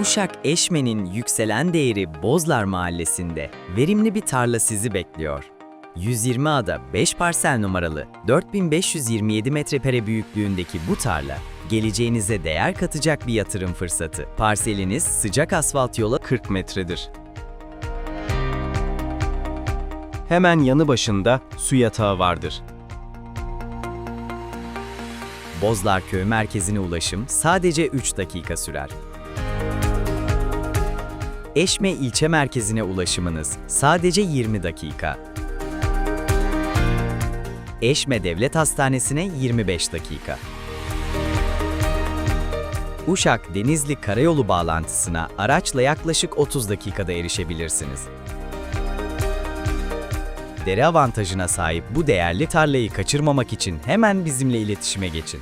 Uşak Eşme'nin yükselen değeri Bozlar Mahallesi'nde verimli bir tarla sizi bekliyor. 120 ada 5 parsel numaralı 4527 metrekare büyüklüğündeki bu tarla, geleceğinize değer katacak bir yatırım fırsatı. Parseliniz sıcak asfalt yola 40 metredir. Hemen yanı başında su yatağı vardır. Bozlar Köy merkezine ulaşım sadece 3 dakika sürer. Eşme ilçe merkezine ulaşımınız sadece 20 dakika. Eşme Devlet Hastanesi'ne 25 dakika. Uşak Denizli Karayolu bağlantısına araçla yaklaşık 30 dakikada erişebilirsiniz. Dere avantajına sahip bu değerli tarlayı kaçırmamak için hemen bizimle iletişime geçin.